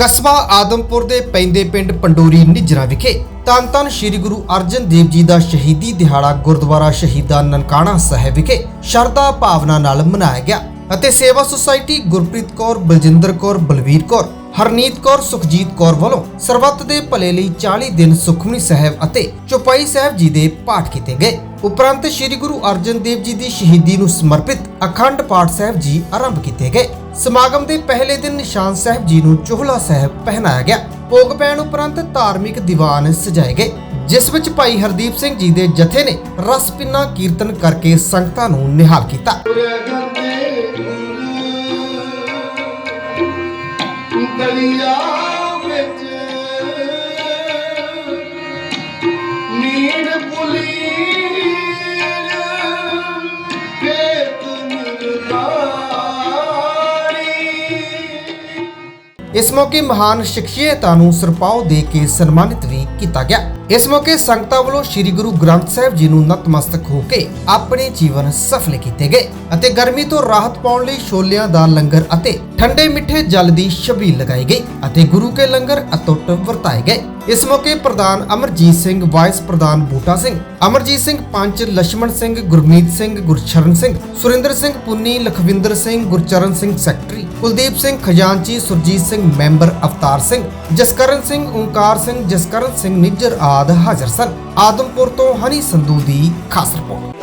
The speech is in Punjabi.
ਕਸਬਾ ਆਦਮਪੁਰ ਦੇ ਪੈਂਦੇ ਪਿੰਡ ਪੰਡੋਰੀ ਨਿਜਰਾ ਵਿਖੇ ਤਨ ਧੰਨ ਸ੍ਰੀ ਗੁਰੂ ਅਰਜਨ ਦੇਵ ਜੀ ਦਾ ਸ਼ਹੀਦੀ ਦਿਹਾੜਾ ਗੁਰਦੁਆਰਾ ਸ਼ਹੀਦਾਂ ਨਨਕਾਣਾ ਸਾਹਿਬ ਵਿਖੇ ਸ਼ਰਧਾ ਭਾਵਨਾ ਨਾਲ ਮਨਾਇਆ ਗਿਆ ਅਤੇ ਸੇਵਾ ਸੁਸਾਇਟੀ ਗੁਰਪ੍ਰੀਤ ਕੌਰ, ਬਲਜਿੰਦਰ ਕੌਰ, ਬਲਵੀਰ ਕੌਰ ਹਰਨੀਤ ਕੌਰ, ਸੁਖਜੀਤ ਕੌਰ ਵੱਲੋਂ ਸਰਬੱਤ ਦੇ ਭਲੇ ਲਈ 40 ਦਿਨ ਸੁਖਮਨੀ ਸਾਹਿਬ ਅਤੇ ਚੁਪਈ ਸਾਹਿਬ ਜੀ ਦੇ ਪਾਠ ਕੀਤੇ ਗਏ। ਉਪਰੰਤ ਸ੍ਰੀ ਗੁਰੂ ਅਰਜਨ ਦੇਵ ਜੀ ਦੀ ਸ਼ਹੀਦੀ ਨੂੰ ਸਮਰਪਿਤ ਅਖੰਡ ਪਾਠ ਸਾਹਿਬ ਜੀ ਆਰੰਭ ਕੀਤੇ ਗਏ। ਸਮਾਗਮ ਦੇ ਪਹਿਲੇ ਦਿਨ ਨਿਸ਼ਾਨ ਸਾਹਿਬ ਜੀ ਨੂੰ ਚੋਹਲਾ ਸਾਹਿਬ ਪਹਿਨਾਇਆ ਗਿਆ। ਭੋਗ ਪੈਣ ਉਪਰੰਤ ਧਾਰਮਿਕ ਦੀਵਾਨ ਸਜਾਏ ਗਏ, ਜਿਸ ਵਿੱਚ ਭਾਈ ਹਰਦੀਪ ਸਿੰਘ ਜੀ ਦੇ ਜਥੇ ਨੇ ਰਸ ਪਿੰਨਾ ਕੀਰਤਨ ਕਰਕੇ ਸੰਗਤਾਂ ਨੂੰ ਨਿਹਾਲ ਕੀਤਾ। Hallelujah. ਇਸ ਮੌਕੇ ਮਹਾਨ ਸ਼ਖਸੀਅਤਾਂ ਨੂੰ ਸਰਪਾਉ ਦੇ ਕੇ ਸਨਮਾਨਿਤ ਵੀ ਕੀਤਾ ਗਿਆ। ਇਸ ਮੌਕੇ ਸੰਗਤਾਂ ਵੱਲੋਂ ਸ੍ਰੀ ਗੁਰੂ ਗ੍ਰੰਥ ਸਾਹਿਬ ਜੀ ਨੂੰ ਨਤਮਸਤਕ ਹੋ ਕੇ ਆਪਣੇ ਜੀਵਨ ਸਫਲ ਕੀਤੇ ਗਏ ਅਤੇ ਗਰਮੀ ਤੋਂ ਰਾਹਤ ਪਾਉਣ ਲਈ ਛੋਲਿਆਂ ਦਾ ਲੰਗਰ ਅਤੇ ਠੰਡੇ ਮਿੱਠੇ ਜਲ ਦੀ ਛਬੀਲ ਲਗਾਈ ਗਈ ਅਤੇ ਗੁਰੂ ਕੇ ਲੰਗਰ ਅਤੁੱਟ ਵਰਤਾਏ ਗਏ। ਇਸ ਮੌਕੇ ਪ੍ਰਧਾਨ ਅਮਰਜੀਤ ਸਿੰਘ, ਵਾਈਸ ਪ੍ਰਧਾਨ ਬੂਟਾ ਸਿੰਘ, ਅਮਰਜੀਤ ਸਿੰਘ ਪੰਚ ਲక్ష్మణ ਸਿੰਘ, ਗੁਰਮੀਤ ਸਿੰਘ ਗੁਰਚਰਨ ਸਿੰਘ, ਸੁਰਿੰਦਰ ਸਿੰਘ ਪੁੰਨੀ, ਲਖਵਿੰਦਰ ਸਿੰਘ, ਗੁਰਚਰਨ ਸਿੰਘ ਸੈਕਟਰੀ, ਕੁਲਦੀਪ ਸਿੰਘ ਖਜ਼ਾਨਚੀ, ਸੁਰਜੀਤ ਸਿੰਘ ਮੈਂਬਰ ਅਵਤਾਰ ਸਿੰਘ, ਜਸਕਰਨ ਸਿੰਘ, ਓਂਕਾਰ ਸਿੰਘ, ਜਸਕਰਨ ਸਿੰਘ ਨਿੱਜਰ ਆਦ ਹਾਜ਼ਰ ਸਨ। ਆਦਮਪੁਰ ਤੋਂ ਹਨੀ ਸੰਧੂ ਦੀ ਖਾਸ ਰਿਪੋਰਟ।